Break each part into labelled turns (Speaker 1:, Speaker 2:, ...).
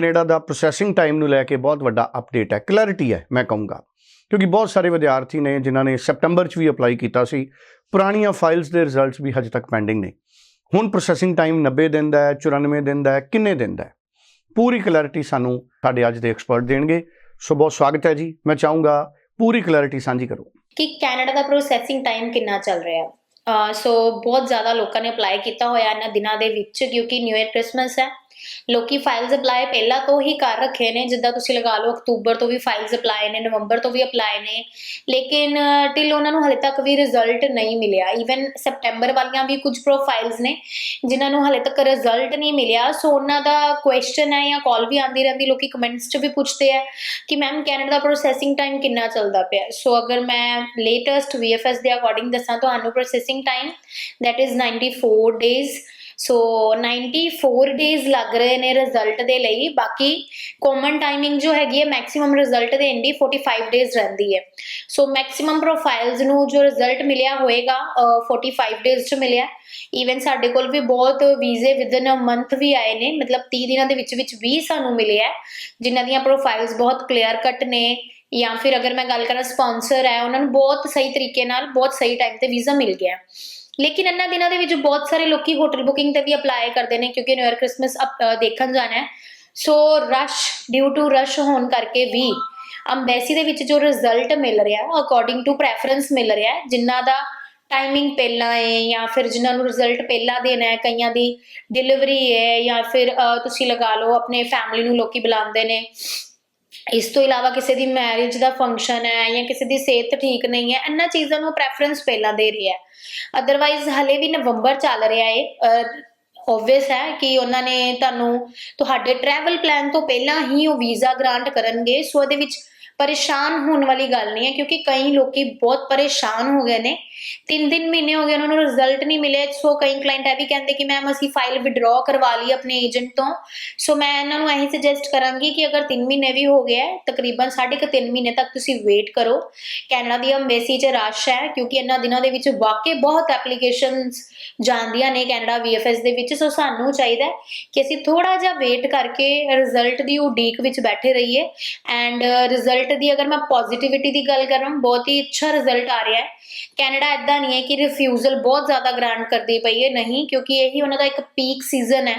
Speaker 1: Canada ਦਾ processing time ਨੂੰ ਲੈ ਕੇ ਬਹੁਤ ਵੱਡਾ ਅਪਡੇਟ ਹੈ ਕਲੈਰਿਟੀ ਹੈ, ਮੈਂ ਕਹੂੰਗਾ। ਕਿਉਂਕਿ ਬਹੁਤ ਸਾਰੇ ਵਿਦਿਆਰਥੀ ਨੇ, ਜਿਨ੍ਹਾਂ ਨੇ ਸੈਪਟੈਂਬਰ 'ਚ ਵੀ ਅਪਲਾਈ ਕੀਤਾ ਸੀ, ਪੁਰਾਣੀਆਂ ਫਾਈਲਸ ਦੇ ਰਿਜ਼ਲਟਸ ਵੀ ਹਜੇ ਤੱਕ ਪੈਂਡਿੰਗ ਨੇ। ਹੁਣ ਪ੍ਰੋਸੈਸਿੰਗ ਟਾਈਮ 90 ਦਿਨ ਦਾ ਹੈ 94 ਦਿਨ ਦਾ ਹੈ, ਕਿੰਨੇ ਦਿਨ ਦਾ ਹੈ? ਪੂਰੀ ਕਲੈਰਿਟੀ ਸਾਨੂੰ ਸਾਡੇ ਅੱਜ ਦੇ ਐਕਸਪਰਟ ਦੇਣਗੇ। ਸੋ ਬਹੁਤ ਸਵਾਗਤ ਹੈ ਜੀ। ਮੈਂ ਚਾਹੂੰਗਾ ਪੂਰੀ ਕਲੈਰਿਟੀ ਸਾਂਝੀ ਕਰੋ।
Speaker 2: ਕਿ ਕੈਨੇਡਾ ਦਾ ਪ੍ਰੋਸੈਸਿੰਗ ਟਾਈਮ ਕਿੰਨਾ ਚੱਲ ਰਿਹਾ ਹੈ। ਸੋ ਬਹੁਤ ਜ਼ਿਆਦਾ ਲੋਕਾਂ ਨੇ ਅਪਲਾਈ ਕੀਤਾ ਹੋਇਆ ਇਹਨਾਂ ਦਿਨਾਂ ਦੇ ਵਿੱਚ, ਕਿਉਂਕਿ ਨਿਊ ਇਅਰ ਕ੍ਰਿਸਮਸ ਹੈ। ਲੋਕੀ ਫਾਈਲਸ ਅਪਲਾਈ ਪਹਿਲਾਂ ਤੋਂ ਹੀ ਕਰ ਰੱਖੇ ਨੇ, ਜਿੱਦਾਂ ਤੁਸੀਂ ਲਗਾ ਲਓ ਅਕਤੂਬਰ ਤੋਂ ਵੀ ਫਾਈਲਸ ਅਪਲਾਈ ਨੇ, ਨਵੰਬਰ ਤੋਂ ਵੀ ਅਪਲਾਈ ਨੇ, ਲੇਕਿਨ ਟਿਲ ਉਹਨਾਂ ਨੂੰ ਹਲੇ ਤੱਕ ਵੀ ਰਿਜ਼ਲਟ ਨਹੀਂ ਮਿਲਿਆ। ਈਵਨ ਸੈਪਟੈਂਬਰ ਵਾਲੀਆਂ ਵੀ ਕੁਝ ਪ੍ਰੋਫਾਈਲਸ ਨੇ, ਜਿਨ੍ਹਾਂ ਨੂੰ ਹਲੇ ਤੱਕ ਰਿਜ਼ਲਟ ਨਹੀਂ ਮਿਲਿਆ। ਸੋ ਉਹਨਾਂ ਦਾ ਕੁਐਸਚਨ ਹੈ ਜਾਂ ਕਾਲ ਵੀ ਆਂਦੀ ਰਹਿੰਦੀ, ਲੋਕੀ ਕਮੈਂਟਸ 'ਚ ਵੀ ਪੁੱਛਦੇ ਆ ਕਿ ਮੈਮ ਕੈਨੇਡਾ ਦਾ ਪ੍ਰੋਸੈਸਿੰਗ ਟਾਈਮ ਕਿੰਨਾ ਚੱਲਦਾ ਪਿਆ? ਸੋ ਅਗਰ ਮੈਂ ਲੇਟੈਸਟ VFS ਦੇ ਅਕੋਰਡਿੰਗ ਦੱਸਾਂ, ਤੁਹਾਨੂੰ processing time that is 94 days so 94 days ਲੱਗ ਰਹੇ ਨੇ ਰਿਜ਼ਲਟ ਦੇ ਲਈ ਬਾਕੀ ਕਾਮਨ ਟਾਈਮਿੰਗ ਜੋ ਹੈਗੀ ਹੈ ਮੈਕਸਿਮਮ ਰਿਜ਼ਲਟ ਦੇ ਇੰਡੀ 45 ਡੇਜ਼ ਰਹਿੰਦੀ ਹੈ ਸੋ ਮੈਕਸਿਮਮ ਪ੍ਰੋਫਾਈਲਸ ਨੂੰ ਜੋ ਰਿਜ਼ਲਟ ਮਿਲਿਆ ਹੋਏਗਾ ਅਹ, 45 ਡੇਜ਼ ਚ ਮਿਲਿਆ ਈਵਨ ਸਾਡੇ ਕੋਲ ਵੀ ਬਹੁਤ ਵੀਜ਼ੇ ਵਿਦਨ ਅ ਮੰਥ ਵੀ ਆਏ ਨੇ ਮਤਲਬ 30 ਦਿਨਾਂ ਦੇ ਵਿੱਚ ਵਿੱਚ ਵੀ ਸਾਨੂੰ ਮਿਲੇ ਹੈ ਜਿਨ੍ਹਾਂ ਦੀਆਂ ਪ੍ਰੋਫਾਈਲਸ ਬਹੁਤ ਕਲੀਅਰ ਕੱਟ ਨੇ ਜਾਂ ਫਿਰ ਅਗਰ ਮੈਂ ਗੱਲ ਕਰਾਂ ਸਪਾਂਸਰ ਹੈ ਉਹਨਾਂ ਨੂੰ ਬਹੁਤ ਸਹੀ ਤਰੀਕੇ ਨਾਲ ਬਹੁਤ ਸਹੀ ਟਾਈਮ ਤੇ ਵੀਜ਼ਾ ਮਿਲ ਗਿਆ ਲੇਕਿਨ ਇਹਨਾਂ ਦਿਨਾਂ ਦੇ ਵਿੱਚ ਬਹੁਤ ਸਾਰੇ ਲੋਕੀ ਹੋਟਲ ਬੁਕਿੰਗ ਤੇ ਵੀ ਅਪਲਾਈ ਕਰਦੇ ਨੇ ਕਿਉਂਕਿ ਨਿਊ ਇਅਰ ਕ੍ਰਿਸਮਸ ਦੇਖਣ ਜਾਣਾ ਹੈ। So rush due to rush ਹੋਣ ਕਰਕੇ ਵੀ ਅੰਬੈਸੀ ਦੇ ਵਿੱਚ ਜੋ ਰਿਜ਼ਲਟ ਮਿਲ ਰਿਹਾ ਅਕੋਰਡਿੰਗ ਟੂ ਪ੍ਰੈਫਰੈਂਸ ਮਿਲ ਰਿਹਾ ਹੈ, ਜਿਨ੍ਹਾਂ ਦਾ ਟਾਈਮਿੰਗ ਪਹਿਲਾਂ ਹੈ ਜਾਂ ਫਿਰ ਜਿਨ੍ਹਾਂ ਨੂੰ ਰਿਜ਼ਲਟ ਪਹਿਲਾਂ ਦੇਣਾ ਹੈ ਕਈਆਂ ਦੀ ਡਿਲੀਵਰੀ ਹੈ ਜਾਂ ਫਿਰ ਤੁਸੀਂ ਲਗਾ ਲਓ ਆਪਣੇ ਫੈਮਿਲੀ ਨੂੰ ਲੋਕੀ ਬੁਲਾਉਂਦੇ ਨੇ। ਇਸ ਤੋਂ ਇਲਾਵਾ ਕਿਸੇ ਦੀ ਮੈਰਿਜ ਦਾ ਫੰਕਸ਼ਨ ਹੈ ਜਾਂ ਕਿਸੇ ਦੀ ਸਿਹਤ ਠੀਕ ਨਹੀਂ ਹੈ, ਇਹਨਾਂ ਚੀਜ਼ਾਂ ਨੂੰ ਪ੍ਰੈਫਰੈਂਸ ਪਹਿਲਾਂ ਦੇ ਰਹੀ ਹੈ। ਅਦਰਵਾਈਜ਼ ਹਲੇ ਵੀ ਨਵੰਬਰ ਚੱਲ ਰਿਹਾ ਹੈ। ਓਬਵੀਅਸ ਹੈ ਕਿ ਉਹਨਾਂ ਨੇ ਤੁਹਾਨੂੰ ਤੁਹਾਡੇ ਟਰੈਵਲ ਪਲਾਨ ਤੋਂ ਪਹਿਲਾਂ ਹੀ ਉਹ ਵੀਜ਼ਾ ਗ੍ਰਾਂਟ ਕਰਨਗੇ। ਸੋ ਇਹਦੇ ਵਿੱਚ ਪਰੇਸ਼ਾਨ ਹੋਣ ਵਾਲੀ ਗੱਲ ਨਹੀਂ ਹੈ, ਕਿਉਂਕਿ ਕਈ ਲੋਕੀ ਬਹੁਤ ਪਰੇਸ਼ਾਨ ਹੋ ਗਏ ਨੇ। ਤਿੰਨ ਦਿਨ ਮਹੀਨੇ ਹੋ ਗਏ, ਉਹਨਾਂ ਨੂੰ ਰਿਜ਼ਲਟ ਨਹੀਂ ਮਿਲੇ। ਸੋ ਕਈ ਕਲਾਇੰਟ ਇਹ ਵੀ ਕਹਿੰਦੇ ਕਿ ਮੈਮ ਅਸੀਂ ਫਾਈਲ ਵਿਡਰਾ ਕਰਵਾ ਲਈ ਆਪਣੇ ਏਜੰਟ ਤੋਂ। ਸੋ ਮੈਂ ਇਹਨਾਂ ਨੂੰ ਇਹੀ ਸੁਜੈਸਟ ਕਰਾਂਗੀ ਕਿ ਅਗਰ 3 ਮਹੀਨੇ ਵੀ ਹੋ ਗਿਆ ਹੈ, ਤਕਰੀਬਨ ਸਾਢੇ ਕੁ 3 ਮਹੀਨੇ ਤੱਕ ਤੁਸੀਂ ਵੇਟ ਕਰੋ। ਕੈਨੇਡਾ ਦੀ ਅੰਬੈਸੀ 'ਚ ਰਸ਼ ਹੈ, ਕਿਉਂਕਿ ਇਹਨਾਂ ਦਿਨਾਂ ਦੇ ਵਿੱਚ ਵਾਕਈ ਬਹੁਤ ਐਪਲੀਕੇਸ਼ਨਸ ਜਾਂਦੀਆਂ ਨੇ ਕੈਨੇਡਾ VFS ਦੇ ਵਿੱਚ। ਸੋ ਸਾਨੂੰ ਚਾਹੀਦਾ ਕਿ ਅਸੀਂ ਥੋੜਾ ਜਿਹਾ ਵੇਟ ਕਰਕੇ ਰਿਜ਼ਲਟ ਦੀ ਉਡੀਕ ਵਿੱਚ ਬੈਠੇ ਰਹੀਏ। ਐਂਡ ਰਿਜ਼ਲਟ ਦੀ ਅਗਰ ਮੈਂ ਪੋਜ਼ਿਟਿਵਿਟੀ ਦੀ ਗੱਲ ਕਰਾਂ, ਬਹੁਤ ਹੀ ਅੱਛਾ ਰਿਜ਼ਲਟ ਆ ਰਿਹਾ ਹੈ। ਕੈਨੇਡਾ ਇਦਾਂ ਨਹੀਂ ਹੈ ਕਿ ਰਿਫਿਊਜ਼ਲ ਬਹੁਤ ਜ਼ਿਆਦਾ ਗ੍ਰਾਂਟ ਕਰਦੀ ਪਈ ਹੈ, ਨਹੀਂ, ਕਿਉਂਕਿ ਇਹੀ ਉਹਨਾਂ ਦਾ ਇੱਕ ਪੀਕ ਸੀਜ਼ਨ ਹੈ।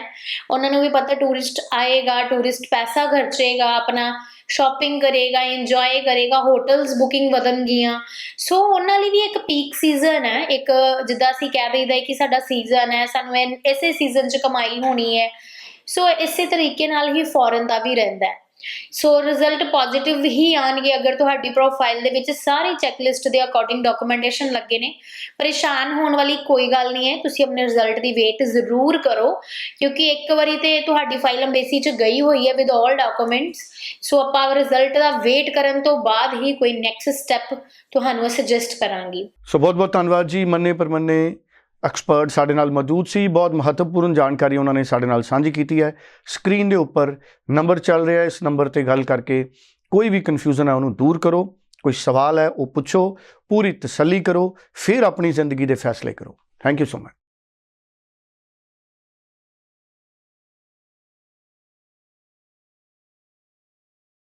Speaker 2: ਉਹਨਾਂ ਨੂੰ ਵੀ ਪਤਾ ਟੂਰਿਸਟ ਆਏਗਾ ਟੂਰਿਸਟ ਪੈਸਾ ਖਰਚੇਗਾ, ਆਪਣਾ ਸ਼ਾਪਿੰਗ ਕਰੇਗਾ ਇੰਜੋਏ ਕਰੇਗਾ ਹੋਟਲਸ ਬੁਕਿੰਗ ਵਧਣਗੀਆਂ। ਸੋ ਉਹਨਾਂ ਲਈ ਵੀ ਇੱਕ ਪੀਕ ਸੀਜ਼ਨ ਹੈ। ਇੱਕ ਜਿੱਦਾਂ ਅਸੀਂ ਕਹਿ ਦਈਦਾ ਕਿ ਸਾਡਾ ਸੀਜ਼ਨ ਹੈ, ਸਾਨੂੰ ਇਸੇ ਸੀਜ਼ਨ 'ਚ ਕਮਾਈ ਹੋਣੀ ਹੈ। ਸੋ ਇਸੇ ਤਰੀਕੇ ਨਾਲ ਹੀ ਫੋਰਨ ਦਾ ਵੀ ਰਹਿੰਦਾ ਹੈ। ਸੋ ਰਿਜ਼ਲਟ ਪੋਜ਼ਿਟਿਵ ਹੀ ਆਣਗੇ ਅਗਰ ਤੁਹਾਡੀ ਪ੍ਰੋਫਾਈਲ ਦੇ ਵਿੱਚ ਸਾਰੀ ਚੈੱਕਲਿਸਟ ਦੇ ਅਕੋਰਡਿੰਗ ਡਾਕੂਮੈਂਟੇਸ਼ਨ ਲੱਗੇ ਨੇ। ਪਰੇਸ਼ਾਨ ਹੋਣ ਵਾਲੀ ਕੋਈ ਗੱਲ ਨਹੀਂ ਹੈ, ਤੁਸੀਂ ਆਪਣੇ ਰਿਜ਼ਲਟ ਦੀ ਵੇਟ ਜ਼ਰੂਰ ਕਰੋ, ਕਿਉਂਕਿ ਇੱਕ ਵਾਰੀ ਤੇ ਤੁਹਾਡੀ ਫਾਈਲ ਅੰਬੇਸੀ 'ਚ ਗਈ ਹੋਈ ਹੈ ਵਿਦ ਆਲ ਡਾਕੂਮੈਂਟਸ ਸੋ ਆਪਾਂ ਰਿਜ਼ਲਟ ਦਾ ਵੇਟ ਕਰਨ ਤੋਂ ਬਾਅਦ ਹੀ ਕੋਈ ਨੈਕਸਟ ਸਟੈਪ ਤੁਹਾਨੂੰ ਸੁਜੈਸਟ ਕਰਾਂਗੀ।
Speaker 1: ਸੋ ਬਹੁਤ ਬਹੁਤ ਧੰਨਵਾਦ ਜੀ ਮੰਨੇ ਪਰਮੰਨੇ ਐਕਸਪਰਟ ਸਾਡੇ ਨਾਲ ਮੌਜੂਦ ਸੀ। ਬਹੁਤ ਮਹੱਤਵਪੂਰਨ ਜਾਣਕਾਰੀ ਉਹਨਾਂ ਨੇ ਸਾਡੇ ਨਾਲ ਸਾਂਝੀ ਕੀਤੀ ਹੈ। ਸਕਰੀਨ ਦੇ ਉੱਪਰ ਨੰਬਰ ਚੱਲ ਰਿਹਾ ਹੈ। ਇਸ ਨੰਬਰ ਤੇ ਗੱਲ ਕਰਕੇ ਕੋਈ ਵੀ ਕਨਫਿਊਜ਼ਨ ਹੈ ਉਹਨੂੰ ਦੂਰ ਕਰੋ। ਕੋਈ ਸਵਾਲ ਹੈ ਉਹ ਪੁੱਛੋ। ਪੂਰੀ ਤਸੱਲੀ ਕਰੋ। ਫਿਰ ਆਪਣੀ ਜ਼ਿੰਦਗੀ ਦੇ ਫੈਸਲੇ ਕਰੋ। Thank you so much